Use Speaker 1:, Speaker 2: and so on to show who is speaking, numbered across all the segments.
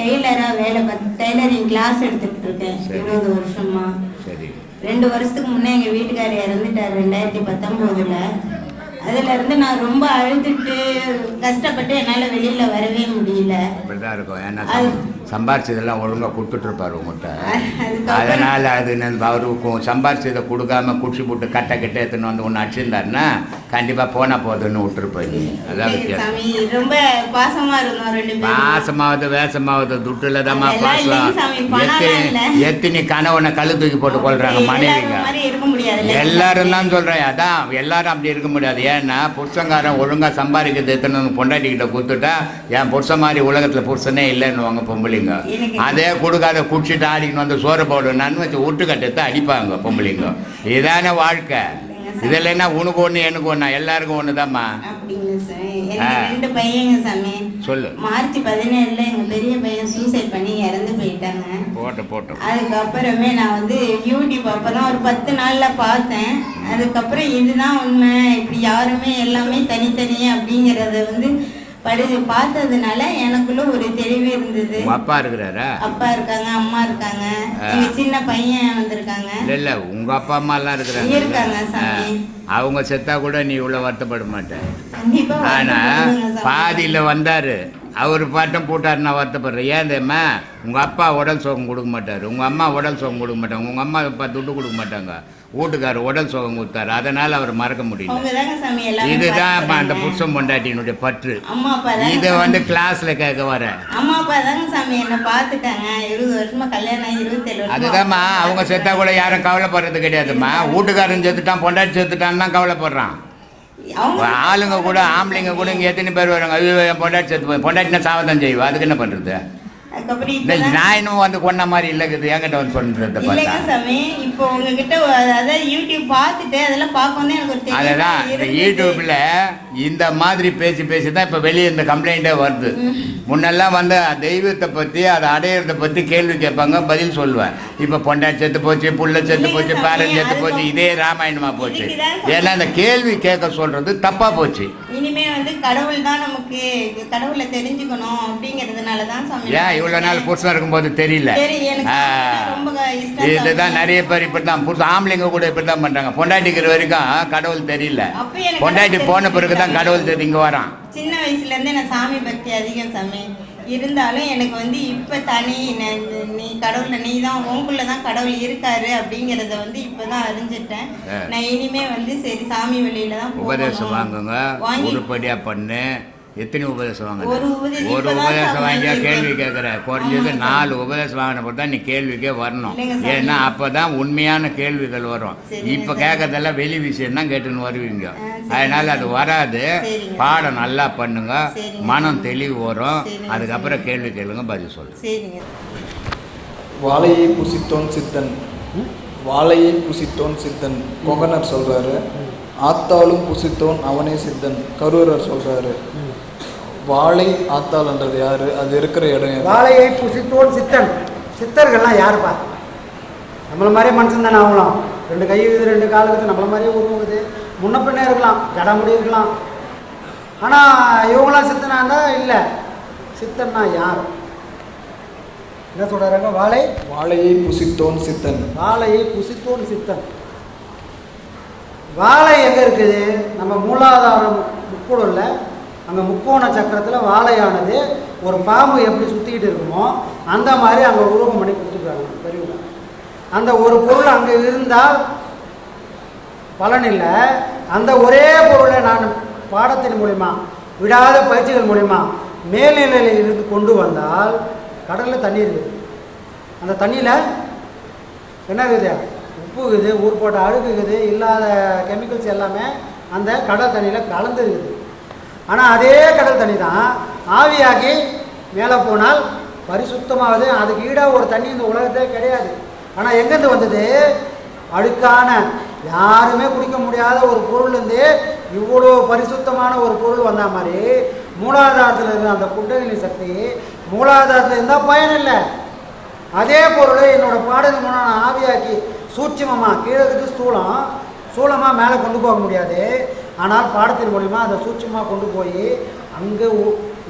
Speaker 1: அம்மா,
Speaker 2: டெய்லரா வேலை பார்த்து டெய்லரிங் கிளாஸ் எடுத்துக்கிட்டு இருக்கேன். இருபது வருஷமா.
Speaker 1: சரி.
Speaker 2: ரெண்டு வருஷத்துக்கு முன்னே எங்கள் வீட்டுக்காரர் இறந்துட்டார் ரெண்டாயிரத்தி பத்தொம்போதுல. அதுல இருந்து நான் ரொம்ப அழுதுட்டு கஷ்டப்பட்டு என்னால் வெளியில வரவே முடியல.
Speaker 1: அப்படிதான் இருக்கும். ஏன்னா சம்பாரிச்சதெல்லாம் ஒழுங்கா கொடுத்துட்டு இருப்பாரு உங்கள்கிட்ட அதனால அது அவருக்கும் சம்பாரிச்சதை கொடுக்காம குடிச்சு போட்டு கட்டை கட்ட எடுத்துன்னு வந்து ஒன்று அடிச்சிருந்தாருன்னா கண்டிப்பா போனா போதுன்னு விட்டுருப்பேன் நீ. அதான் வித்தியாசம்.
Speaker 2: சாமி ரொம்ப பாசமா இருந்தோம் ரெண்டு
Speaker 1: பாசமாவது வேசமாவது துட்டுல
Speaker 2: அதெல்லாம்
Speaker 1: பாசம். எத்தனை கணவனை கழு தூக்கி போட்டு கொள்றாங்க
Speaker 2: எல்லாரும்
Speaker 1: மனைவிங்க.
Speaker 2: முடியாது.
Speaker 1: எல்லாரும் தான் சொல்றேன். அதான் எல்லாரும் அப்படி இருக்க முடியாது. ஏன்னா புருஷங்காரன் ஒழுங்கா சம்பாதிக்கிறது எத்தனை பொண்டாட்டிக்கிட்ட கொடுத்துட்டா என் புருஷன் மாதிரி உலகத்துல புருஷனே இல்லைன்னு பொம்பளைங்க. அதே கொடுக்காத குடிச்சிட்டு ஆடிக்கின்னு வந்து சோறு போடணும்னு வச்சு விட்டு கட்டத்தை அடிப்பாங்க பொம்பளைங்க. இதானே வாழ்க்கை. இதில் என்ன உனக்கு ஒன்று எனக்கு ஒன்றா எல்லாருக்கும் ஒன்று
Speaker 2: சாமி.
Speaker 1: சொல்லு.
Speaker 2: மார்ச் பதினேழுல எங்க பெரிய பையன் சூசைட் பண்ணி இறந்து போயிட்டாங்க
Speaker 1: போட்டு போட்டோம்.
Speaker 2: அதுக்கப்புறமே நான் வந்து யூடியூப் அப்பதான் ஒரு பத்து நாள்ல பார்த்தேன். அதுக்கப்புறம் இதுதான் உண்மை. இப்படி யாருமே எல்லாமே தனித்தனி அப்படிங்கறத வந்து படி பார்த்ததுனால எனக்குள்ள ஒரு தெளிவு இருந்தது.
Speaker 1: அப்பா இருக்கிறாரா?
Speaker 2: அப்பா இருக்காங்க அம்மா இருக்காங்க. எங்க சின்ன பையன் வந்திருக்காங்க.
Speaker 1: இல்ல இல்ல உங்க அப்பா அம்மா எல்லாம் இருக்கிறாங்க.
Speaker 2: இருக்காங்க சாமி.
Speaker 1: அவங்க செத்தா கூட நீ இவ்வளவு வருத்தப்பட மாட்டேன் ஆனா. பாதியில வந்தாரு. அவர் பாட்டம் போட்டாரு நான் வருத்தப்படுறேன். ஏன் தெரியுமா? உங்க அப்பா உடல் சுகம் கொடுக்க மாட்டாரு. உங்க அம்மா உடல் சுகம் கொடுக்க மாட்டாங்க. உங்க அம்மா அப்பா துட்டு கொடுக்க மாட்டாங்க. வீட்டுக்காரர் உடல் சுகம் கொடுத்தாரு. அதனால அவர் மறக்க முடியல. இதுதான் அந்த. புருஷன் பொண்டாட்டியினுடைய பற்று. இதை. வந்து கிளாஸ்ல கேட்க வரேன்
Speaker 2: அம்மா அப்பா தாங்க சாமி என்ன பார்த்துட்டாங்க. இருபது வருஷமா கல்யாணம் இருபத்தேழு
Speaker 1: அதுதாம்மா அவங்க செத்தா கூட யாரும் கவலைப்படுறது கிடையாதும்மா. வீட்டுக்காரன் செத்துட்டான் பொண்டாட்டி செத்துட்டான்னு தான் கவலைப்படுறான். ஆளுங்க கூட ஆம்பளைங்க கூட இங்கே எத்தனை பேர் வராங்க ஐயோ பொண்டாட்டி செத்து போய் பொண்டாட்டினா சாவதான் செய்வா. அதுக்கு என்ன பண்ணுறது நான் இன்னும் வந்து கொன்ன மாதிரி இல்லைக்குது. என்கிட்ட வந்து சொல்றத
Speaker 2: இல்லைங்க சாமி இப்போ உங்ககிட்ட அதாவது யூடியூப் பார்த்துட்டு அதெல்லாம் பார்க்கணும் எனக்கு ஒரு
Speaker 1: அதுதான் இந்த
Speaker 2: இருந்தது.
Speaker 1: இந்த மாதிரி பேசி பேசி தான் இப்போ வெளியே இந்த கம்ப்ளைண்ட்டே வருது. முன்னெல்லாம் வந்து தெய்வத்தை பற்றி அதை அடையிறத பற்றி கேள்வி கேட்பாங்க பதில் சொல்லுவேன். இப்போ பொண்டாட்டி செத்து போச்சு புள்ள செத்து போச்சு பேரன் செத்து போச்சு இதே ராமாயணமா போச்சு. ஏன்னா இந்த கேள்வி கேட்க சொல்றது தப்பா போச்சு.
Speaker 2: இனிமே வந்து கடவுள் தான் நமக்கு கடவுளை தெரிஞ்சுக்கணும் அப்படிங்கிறதுனால தான்
Speaker 1: ஏன் இவ்வளோ நாள் புருஷன் இருக்கும்போது தெரியல? இதுதான். நிறைய பேர் இப்படி தான் புருஷன் ஆம்பளைங்க கூட இப்படி தான் பண்ணுறாங்க பொண்டாட்டிக்கிற வரைக்கும் கடவுள் தெரியல. பொண்டாட்டி போன பிறகு தான்
Speaker 2: தெரிஞ்சுக்கிட்டாங்க.
Speaker 1: கடவுள் தெரிஞ்சு இங்கே வரான்
Speaker 2: சின்ன வயசுல இருந்தே நான் சாமி பக்தி அதிகம் சாமி இருந்தாலும் எனக்கு வந்து இப்ப தனி ந- கடவுள்ல நீ தான் உங்களுக்குள்ள தான் கடவுள் இருக்காரு அப்படிங்கறத வந்து இப்பதான் அறிஞ்சிட்டேன்
Speaker 1: ஆ.
Speaker 2: நான் இனிமே வந்து சரி சாமி வழியில தான்
Speaker 1: உபதேசம். வாங்குங்க
Speaker 2: வாங்கி
Speaker 1: உருப்படியா பண்ணு எத்தனை உபதேசம் வாங்க
Speaker 2: ஒரு உபதேசம்
Speaker 1: வாங்கியா. கேள்வி கேட்குற குறைஞ்சது நாலு உபதேசம் வாங்கின பொறுத்து தான் நீ கேள்விக்கே வரணும். ஏன்னா அப்பதான் உண்மையான கேள்விகள் வரும். இப்போ. கேட்கறதெல்லாம் வெளி விஷயம் தான் கேட்டுன்னு வருவீங்க. அதனால அது வராது. பாடம் நல்லா பண்ணுங்க. மனம் தெளிவு வரும். அதுக்கப்புறம் கேள்வி கேளுங்க பதில் சொல்லுங்க.
Speaker 3: வாழையை புசித்தோன் சித்தன். வாழையை புசித்தோன் சித்தன். கொகனர் சொல்றாரு. ஆத்தாளும் புசித்தோன் அவனே சித்தன். கரூரர் சொல்றாரு. வாழை ஆத்தாள்ன்றது யாரு? அது இருக்கிற இடம்?
Speaker 4: வாழையை புசித்தோன் சித்தன். சித்தர்கள்லாம் யாருப்பா நம்மள மாதிரியே மனுஷன் தானே அவங்களும். ரெண்டு கை இருக்குது ரெண்டு கால் இருக்குது நம்மள மாதிரியே உருவுது முன்ன பின்னே இருக்கலாம் ஜடாமுடி இருக்கலாம். ஆனால் இவங்களாம் சித்தனா இருந்தால் இல்லை. சித்தன்னா யார்? என்ன சொல்கிறாங்க வாழை?
Speaker 3: வாழையை புசித்தோன் சித்தன்.
Speaker 4: வாழையை புசித்தோன் சித்தன். வாழை எங்கே இருக்குது? நம்ம மூலாதாரம் முக்கூடல்ல அங்கே முக்கோண சக்கரத்தில் வாழையானது ஒரு பாம்பு எப்படி சுற்றிக்கிட்டு இருக்குமோ அந்த மாதிரி அங்கே உருவம் பண்ணி கொடுத்துருக்காங்க பெரியவங்க. அந்த ஒரு பொருள் அங்கே இருந்தால் பலன் இல்லை. அந்த ஒரே பொருளை நான் பாடத்தின் மூலிமா விடாத பயிற்சிகள் மூலிமா மேல்நிலையில் இருந்து கொண்டு வந்தால் கடலில் தண்ணி இருக்குது. அந்த தண்ணியில் என்ன இருக்குது? உப்பு இருக்குது ஊர் போட்ட அழுக்கு இருக்குது இல்லாத கெமிக்கல்ஸ் எல்லாமே அந்த கடல் தண்ணியில் கலந்து இருக்குது. ஆனால் அதே கடல் தண்ணி தான் ஆவியாகி மேலே போனால் பரிசுத்தமாகுது அதுக்கு ஈடாக ஒரு தண்ணி இந்த உலகத்தே கிடையாது. ஆனால் எங்கேருந்து வந்தது? அழுக்கான யாருமே குடிக்க முடியாத ஒரு பொருள்லேருந்து இவ்வளோ பரிசுத்தமான ஒரு பொருள் வந்த மாதிரி மூலாதாரத்தில் இருந்த அந்த குண்டலினி சக்தி மூலாதாரத்தில் இருந்தால் பயன் இல்லை அதே பொருளை என்னோட பாடலுக்கு முன்னாடி நான் ஆவியாக்கி சூட்சமமாக கீழே இருக்குது ஸ்தூலம் சூளமாக மேலே கொண்டு போக முடியாது. ஆனால் பாடத்தின் மூலிமா அதை சூட்சமாக கொண்டு போய் அங்கே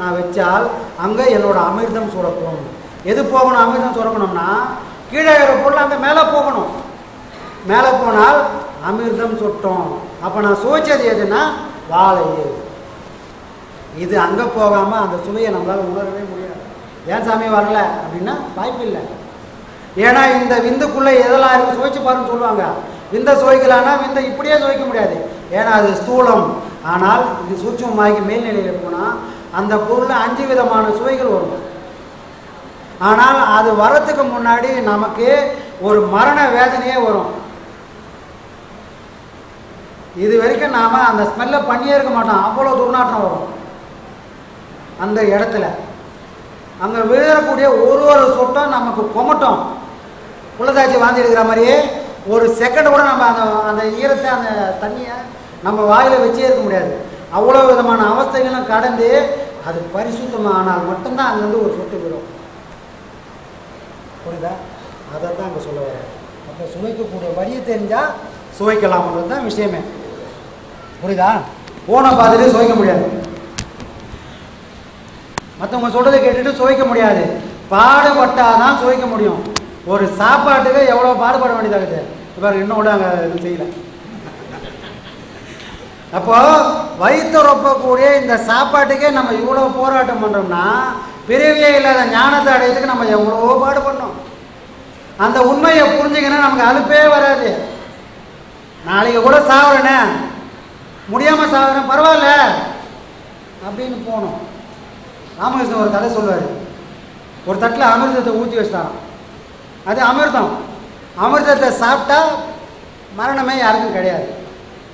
Speaker 4: நான் வச்சால் அங்கே என்னோடய அமிர்தம் சுரக்கும் எது போகணும் அமிர்தம் சுரக்கணும்னா கீழே இருக்கிற பொருள் அங்கே மேலே போகணும். மேலே போனால் அமிர்தம் சுட்டும். அப்போ நான் சுவைச்சது எதுன்னா வாழை இது அங்கே போகாமல் அந்த சுவையை நம்மளால் உணரவே முடியாது. ஏன் சாமி வரல அப்படின்னா வாய்ப்பு இல்லை. ஏன்னா இந்த விந்துக்குள்ளே எதெல்லாம் இருக்கு சுவைச்சு பாருன்னு சொல்லுவாங்க. விந்த சுவைக்கலான்னா விந்தை இப்படியே சுவைக்க முடியாது. ஏன்னா அது ஸ்தூலம். ஆனால் இது சூட்சமாகி மேல்நிலையில் போனால் அந்த பொருளில் அஞ்சு விதமான சுவைகள் வரும். ஆனால் அது வரத்துக்கு முன்னாடி நமக்கு ஒரு மரண வேதனையே வரும். இது வரைக்கும் நாம் அந்த ஸ்மெல்லை பண்ணியே இருக்க மாட்டோம். அவ்வளோ துர்நாற்றம் வரும். அந்த இடத்துல. அங்கே விழுறக்கூடிய ஒரு ஒரு சொட்டும் நமக்கு கொமட்டும். புள்ளதாச்சி வாந்தி எடுக்கிற மாதிரியே ஒரு செகண்ட் கூட நம்ம அந்த அந்த ஈரத்தை அந்த தண்ணியை நம்ம வாயில் வச்சே இருக்க முடியாது. அவ்வளோ விதமான அவஸ்தைகளும் கடந்து அது பரிசுத்தமானால் மட்டும்தான் அங்கேருந்து ஒரு சொட்டு விடும். புரியுதா? அதை தான் அங்கே சொல்ல வரேன் அப்போ சுவைக்கக்கூடிய வழியை தெரிஞ்சால் சுவைக்கலாம்ன்றது தான் விஷயமே. புரியுதா? போனை பார்த்துட்டு சுவைக்க முடியாது. மற்றவங்க சொல்கிறத கேட்டுட்டு சுவைக்க முடியாது. பாடுபட்டால் தான் சுவைக்க முடியும். ஒரு சாப்பாட்டுக்கு எவ்வளோ பாடுபட வேண்டியதாகுது இப்போ இன்னும் கூட அங்கே இது செய்யல. அப்போ வயிற்று ரொப்பக்கூடிய இந்த சாப்பாட்டுக்கே நம்ம இவ்வளோ போராட்டம் பண்ணுறோம்னா பிறவியே இல்லாத ஞானத்தை அடையிறதுக்கு நம்ம எவ்வளோ பாடு பண்ணோம் அந்த உண்மையை புரிஞ்சுக்கினா நமக்கு அலுப்பே வராது. நாளைக்கு கூட சாவுறேனே. முடியாமல் சாகுறேன் பரவாயில்ல. அப்படின்னு போகணும். ராமகிருஷ்ணன் ஒரு கதை சொல்லுவார். ஒரு தட்டில் அமிர்தத்தை ஊற்றி வச்சிட்டாராம். அது அமிர்தம். அமிர்தத்தை சாப்பிட்டா மரணமே யாருக்கும் கிடையாது.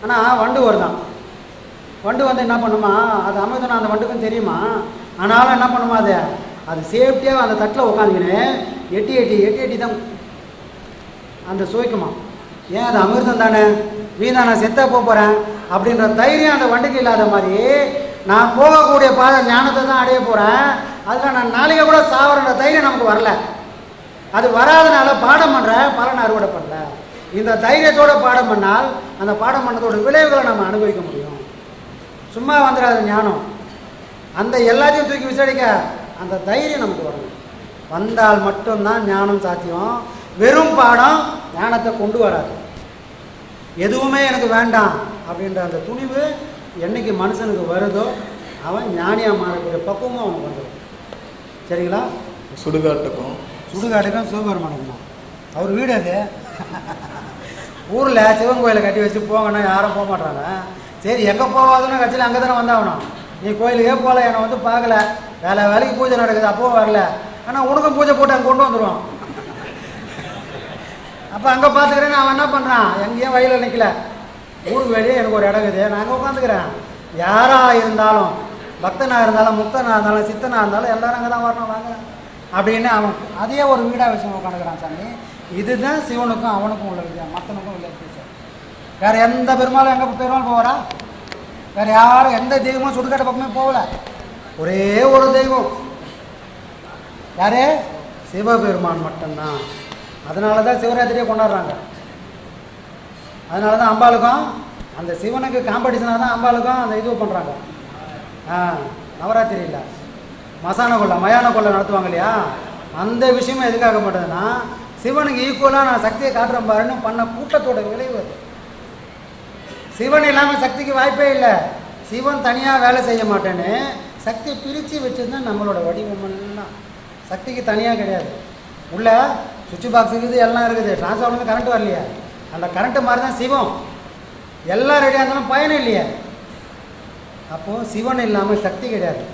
Speaker 4: ஆனால் வண்டு வருதான் வண்டு வந்து என்ன பண்ணுமா? அது அமிர்தம் அந்த வண்டுக்கும் தெரியுமா? ஆனாலும் என்ன பண்ணுமா அது? அது சேஃப்டியாக அந்த தட்டில் உட்காந்துக்கின்னு எட்டி எட்டி எட்டி எட்டி தான் அந்த சுவைக்குமா. ஏன் அது அமிர்தம் தானே? வீணா நான் செத்தா போக போகிறேன் அப்படின்ற தைரியம் அந்த வண்டுக்கு இல்லாத மாதிரி நான் போகக்கூடிய பாத ஞானத்தை தான் அடைய போகிறேன் அதில் நான் நாளைக்கு கூட சாவரன்ற தைரியம் நமக்கு வரல. அது வராதனால பாடம் பண்ணுறேன் பலன் அறுவடை பண்ணல இந்த தைரியத்தோட பாடம் பண்ணால் அந்த பாடம் பண்ணதோட விளைவுகளை நம்ம அனுபவிக்க முடியும். சும்மா வந்துடாது ஞானம். அந்த எல்லாத்தையும் தூக்கி விசாரிக்க அந்த தைரியம் நமக்கு வரணும். வந்தால் மட்டும்தான் ஞானம் சாத்தியம். வெறும் பாடம் ஞானத்தை கொண்டு வராது. எதுவுமே எனக்கு வேண்டாம் அப்படின்ற அந்த துணிவு என்னைக்கு மனுஷனுக்கு வருதோ அவன் ஞானியாக மாறக்கூடிய பக்குவமும் அவனுக்கு வந்துடும். சரிங்களா?
Speaker 3: சுடுகாட்டுக்கும்.
Speaker 4: சுடுகாட்டுக்கும் சிவபெருமானுக்கும்? அவர் வீடு அது ஊரில் சிவன் கோயிலை கட்டி வச்சு போங்கன்னா யாரும் போக மாட்டாங்க. சரி எங்கே போகாதுன்னு கட்சியில் அங்கே தானே வந்தாகணும். நீ கோயிலுக்கே போகல என்னை வந்து பார்க்கல. வேலை வேலைக்கு பூஜை நடக்குது அப்போவும் வரல. ஆனால் உனக்கும் பூஜை போட்டு அங்கே கொண்டு வந்துடுவான் அப்போ அங்கே பார்த்துக்கிறேன் அவன் என்ன பண்ணுறான் எங்கேயும் வயலில் நிற்கல ஊருக்கு வெளியே எனக்கு ஒரு இடம் இருக்குது நான் அங்கே உட்காந்துக்கிறேன். யாராக இருந்தாலும் பக்தனாக இருந்தாலும் முக்தனாக இருந்தாலும் சித்தனாக இருந்தாலும் எல்லோரும் அங்கே தான் வரணும் வாங்க. அப்படின்னு அவன் அதே ஒரு வீடாக வச்சு உட்காந்துக்கிறான் சாமி. இதுதான் சிவனுக்கும் அவனுக்கும் உள்ள வித்தியாசம் மற்றனுக்கும் உள்ள வித்தியாசம். வேறு எந்த பெருமாளும் எங்கே பெருமாள் போகிறா வேறு யாரும் எந்த தெய்வமும் சுடுகாட்டு பக்கமே போகல. ஒரே ஒரு தெய்வம். யாரு? சிவபெருமான் மட்டும்தான். அதனால தான் சிவராத்திரியை கொண்டாடுறாங்க. அதனால தான் அம்பாளுக்கும் அந்த சிவனுக்கு காம்படிஷனாக தான் அம்பாளுக்கும் அந்த இது பண்ணுறாங்க ஆ நவராத்திரி இல்லை. மசான கொள்ளை மயான கொள்ளை நடத்துவாங்க இல்லையா? அந்த விஷயமும் எதுக்காக மாட்டதுன்னா சிவனுக்கு ஈக்குவலாக நான் சக்தியை காட்டுறேன் பாருன்னு பண்ண கூட்டத்தோட விளைவு அது. சிவன் இல்லாமல் சக்திக்கு வாய்ப்பே இல்லை. சிவன் தனியாக வேலை செய்ய மாட்டேன்னு சக்தி பிரித்து வச்சுருந்தேன் நம்மளோட வடிவமெல்லாம் சக்திக்கு தனியாக கிடையாது. உள்ள சுவிட்ச் பாக்ஸ் இருக்குது எல்லாம் இருக்குது. டிரான்ஸ்ஃபார்மர் கரண்ட் வரலையே. அந்த கரண்ட்டு மாதிரி தான் சிவம். எல்லாம் ரெடியாக இருந்தாலும் பயனும் இல்லையே. அப்போது சிவன் இல்லாமல் சக்தி கிடையாது.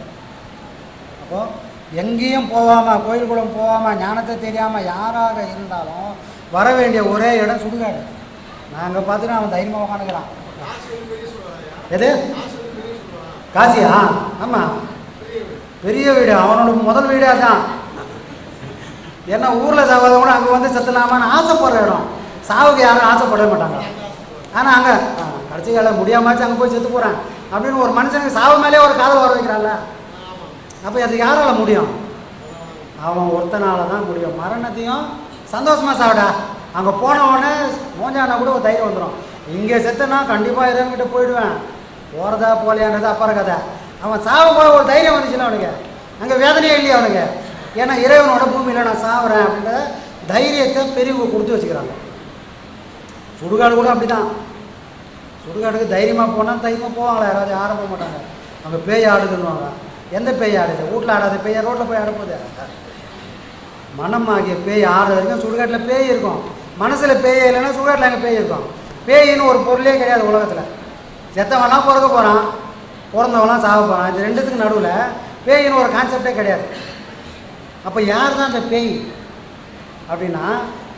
Speaker 4: அப்போது எங்கேயும் போகாமல் கோயில் குளம் போகாமல் ஞானத்தை தெரியாமல் யாராக இருந்தாலும் வர வேண்டிய ஒரே இடம் சுடுகாடு. நாங்கள் பார்த்துட்டு அவன் தைரியமாக உட்காந்துக்கிறான் எது? காசியா? ஆமாம் பெரிய வீடு. அவனோட முதல் வீடே அதான். ஏன்னா ஊரில் சாவாத கூட அங்கே வந்து செத்துலாமான்னு ஆசைப்படுற இடம். சாவுக்கு யாரும் ஆசைப்பட மாட்டாங்க. ஆனால் அங்கே கடைசி காலம் முடியாமாச்சும் அங்கே போய் செத்து போகிறேன் அப்படின்னு ஒரு மனுஷனுக்கு சாவு மேலே ஒரு காதல் வர வைக்கிறான்ல. அப்போ அது யாரால முடியும்? அவன் ஒருத்தனால தான் முடியும். மரணத்தையும் சந்தோஷமாக சாவிடா அங்கே போன உடனே மோஞ்சானா கூட ஒரு தைரியம் வந்துடும் இங்கே செத்தனா கண்டிப்பாக இறைவன்கிட்ட போயிடுவேன். போகிறதா போலையான்றது அப்புறம் கதை. அவன் சாவ போய் ஒரு தைரியம் வந்துச்சுன்னா அவனுக்கு. அங்கே வேதனையே இல்லையா அவனுக்கு? ஏன்னா இறைவனோட பூமியில் நான் சாவுறேன் அப்படின்ற தைரியத்தை பெரியவங்க கொடுத்து வச்சுக்கிறாங்க. சுடுகாடு கூட அப்படிதான். சுடுகாடுக்கு தைரியமாக போனால் தைரியமாக போவாங்களா. யாராவது யாரும் போக மாட்டாங்க. அங்கே பேய் ஆடுதுன்னுவாங்க. எந்த பேய் ஆடுது? வீட்டில் ஆடாத பேய்? ரோட்டில் போய் ஆட மனம் ஆகிய பேய் ஆடுறது வரைக்கும் சுடுகாட்டில் பேய் இருக்கும். மனசில் பேய் இல்லைன்னா சுடுகாட்டில் அங்கே பேய் இருக்கும்? பேயின்னு ஒரு பொருளே கிடையாது உலகத்தில். செத்தவன்லாம் பிறக்க போகிறான் பிறந்தவன்லாம் சாக போகிறான் இந்த ரெண்டுத்துக்கு நடுவில் பேயின்னு ஒரு கான்செப்டே கிடையாது. அப்போ யார் தான் அந்த பேய்? அப்படின்னா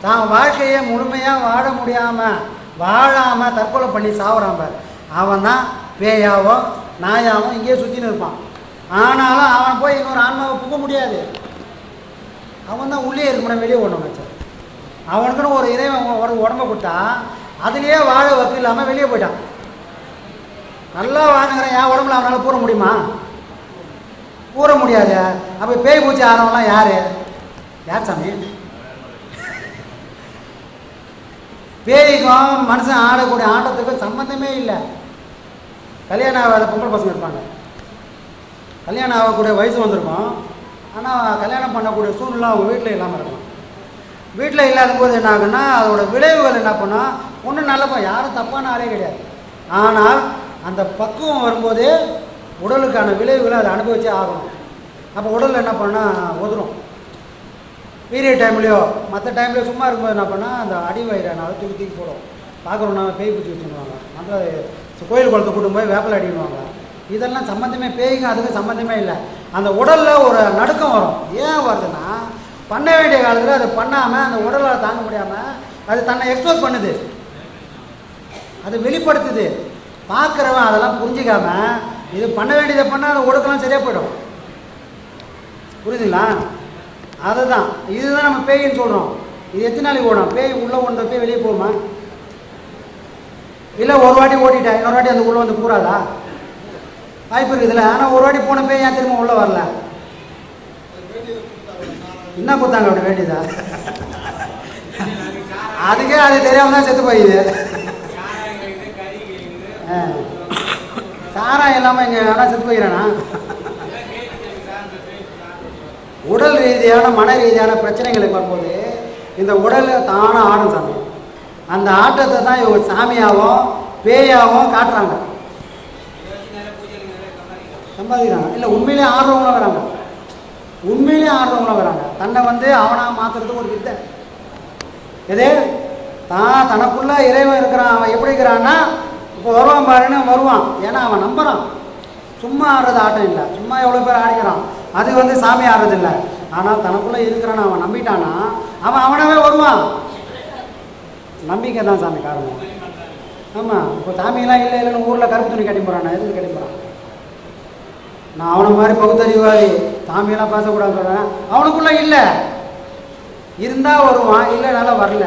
Speaker 4: தான் வாழ்க்கையை முழுமையாக வாழ முடியாமல் வாழாமல் தற்கொலை பண்ணி சாவுறான் பார். அவன் தான் பேயாவோ நாயாவோ இங்கேயே சுற்றின்னு இருப்பான். ஆனாலும் அவன் போய் இன்னொரு ஆன்மாவை புக முடியாது. அவன் தான் உள்ளே இருக்கணும் வெளியே ஒன்று வச்சான். அவனுக்குன்னு ஒரு இறைவன் ஒரு உடம்ப கொடுத்தா அதுலேயே வாழ வக்கு இல்லாமல் வெளியே போயிட்டான். நல்லா வாழ்ந்துக்கிறேன் என் உடம்புல அவனால் கூற முடியுமா? கூற முடியாது. அப்போ பேய் பூச்சி ஆனவெல்லாம் யார்? யார் சாமி? பேய்க்கும் மனுஷன் ஆடக்கூடிய ஆட்டத்துக்கும் சம்மந்தமே இல்லை. கல்யாணம் ஆகாத பொம்பளை பசங்க இருப்பாங்க. கல்யாணம் ஆகக்கூடிய வயசு வந்திருக்கும். ஆனால் கல்யாணம் பண்ணக்கூடிய சூழ்நிலை அவங்க வீட்டில் இல்லாமல் இருக்கும். வீட்டில் இல்லாத போது என்ன ஆகுன்னா அதோட விளைவுகள் என்ன பண்ணால் ஒன்றும் நல்லப்பா யாரும் தப்பான ஆளே கிடையாது. ஆனால் அந்த பக்குவம் வரும்போது உடலுக்கான விளைவுகளை அதை அனுபவிச்சே ஆகணும். அப்போ உடல் என்ன பண்ணால் உதறும். பீரியட் டைம்லையோ மற்ற டைம்லையோ சும்மா இருக்கும்போது என்ன பண்ணால் அந்த அடி வயிறானால தூக்கி தூக்கி போடும். பார்க்குறோன்னா பேய் பிடிச்சி வச்சுருவாங்க மற்ற கோயில் குளத்தை கூட்டும் போய் வேப்பல் அடிடுவாங்க இதெல்லாம் சம்மந்தமே பேய்க்கும் அதுக்கும் சம்மந்தமே இல்லை. அந்த உடலில் ஒரு நடுக்கம் வரும். ஏன் வருதுன்னா பண்ண வேண்டிய காலத்தில் அதை பண்ணாமல் அந்த உடலால் தாங்க முடியாமல் அது தன்னை எக்ஸ்போஸ் பண்ணுது. அது வெளிப்படுத்துது. பார்க்குறவன் அதெல்லாம் புரிஞ்சிக்காம இது பண்ண வேண்டியதை பண்ணால் அந்த ஒடுக்கலாம் சரியாக போயிடும். புரியுதுங்களா? அதுதான். இதுதான் நம்ம பேயின்னு சொல்கிறோம் இது எத்தனை நாளைக்கு ஓடும்? பேய் உள்ளே ஒன்ற போய் வெளியே போகுமா? இல்லை ஒரு வாட்டி ஓடிட்டேன் இன்னொரு வாட்டி அந்த உள்ளே வந்து கூறாதா? வாய்ப்பு இருக்குதுல்ல. ஆனால் ஒரு வாட்டி போன பேய் ஏன் திரும்ப உள்ளே வரல? என்ன கொடுத்தாங்க அப்படி வேண்டியதா? அதுக்கே அது தெரியாம தான் செத்து போயிது. ஆ. சாராயம் இல்லாமல் இங்கே ஆனால் செத்து போயிடறேனா உடல் ரீதியான மன ரீதியான பிரச்சனைகளுக்கு வரும்போது இந்த உடல் தானாக ஆடும் சாமி. அந்த ஆட்டத்தை தான் இவங்க சாமியாகவும் பேயாகவும் காட்டுறாங்க. சம்பாதிக்கிறாங்க. இல்லை உண்மையிலே ஆடுறவங்களாம் வராங்க. உண்மையிலே ஆடுறவங்களாம் வராங்க. தன்னை வந்து அவனாக மாற்றுறது ஒரு வித்தை. எது? தான் தனக்குள்ள இறைவன் இருக்கிறான். அவன் எப்படி இருக்கிறான்னா இப்போ வருவான் பாருன்னு வருவான். ஏன்னா அவன் நம்புறான். சும்மா ஆடுறது ஆட்டம் இல்லை. சும்மா எவ்வளோ பேர் ஆடிக்கிறான். அது வந்து சாமி ஆடுறது இல்லை. ஆனால் தனக்குள்ளே இருக்கிறான்னு அவன் நம்பிட்டானா அவன் அவனாவே வருவான். நம்பிக்கை தான் சாமி காரணம். ஆமாம் இப்போ சாமியெல்லாம் இல்லை இல்லைன்னு ஊரில் கருப்பு துணி கட்டி போகிறான் எதுக்கு கட்டி போகிறான் நான் அவனை மாதிரி பகுத்தறிவாளி சாமியெல்லாம் பேசக்கூடாதுன்னு சொல்கிறேன் அவனுக்குள்ளே இல்லை. இருந்தால் வருவான் இல்லைனால வரல.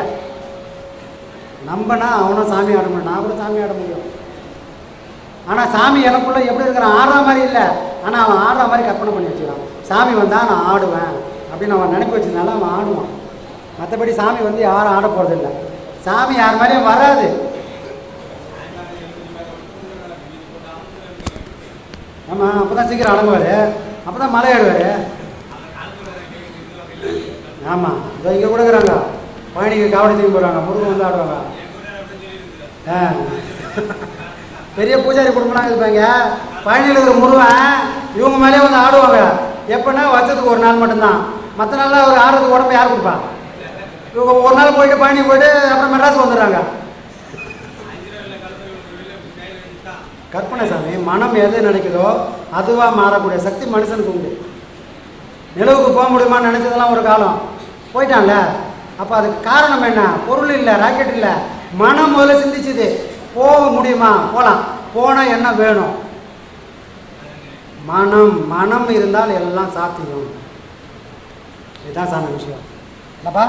Speaker 4: நம்பனா அவனும் சாமி ஆட முடியும். நான் கூட சாமி ஆட முடியும். ஆனால் சாமி எனக்குள்ள எப்படி இருக்கிறான்? ஆடுற மாதிரி இல்லை. ஆனால் அவன் ஆடுற மாதிரி கற்பனை பண்ணி வச்சுக்கிறான். சாமி வந்தால் நான் ஆடுவேன் அப்படின்னு அவன் நினைப்பு வச்சதுனால அவன் ஆடுவான். மற்றபடி சாமி வந்து யாரும் ஆட போகிறதில்ல சாமி யார் மாதிரியும் வராது. ஆமாம் அப்போ தான் சீக்கிரம் அடங்குவார். அப்போ தான் மலை ஏறுவார் ஆமாம் இதோ இங்கே கூட இருக்கிறாங்க பழனிக்கு காவடி தூக்கி போடுறாங்க முருகன் வந்து ஆடுவாங்க. ஆ. பெரிய பூஜாரி குடும்பம்லாம் இருப்பாங்க பழனியில் இருக்கிற முருகன் இவங்க மேலே வந்து ஆடுவாங்க. எப்படின்னா வருஷத்துக்கு ஒரு நாள் மட்டும்தான். மற்ற நாளில் அவர் ஆடுறதுக்கு உடம்பு யார் கொடுப்பா? இவங்க ஒரு நாள் போயிட்டு பழனி போயிட்டு அப்புறம் மெட்ராஸ் வந்துடுறாங்க. கற்பனை சாமி மனம் எது நினைக்குதோ அதுவாக மாறக்கூடிய சக்தி மனுஷனுக்கு உண்டு. நிலவுக்கு போக முடியுமான்னு நினச்சதெல்லாம் ஒரு காலம். போயிட்டான்ல? அப்போ அதுக்கு காரணம் என்ன? பொருள் இல்லை ராக்கெட் இல்லை. மனம் முதல்ல சிந்திச்சுது. போக முடியுமா? போகலாம் போனால் என்ன வேணும்? மனம். மனம் இருந்தால் எல்லாம் சாத்தியம். இதுதான் சாமி விஷயம். இல்லைப்பா?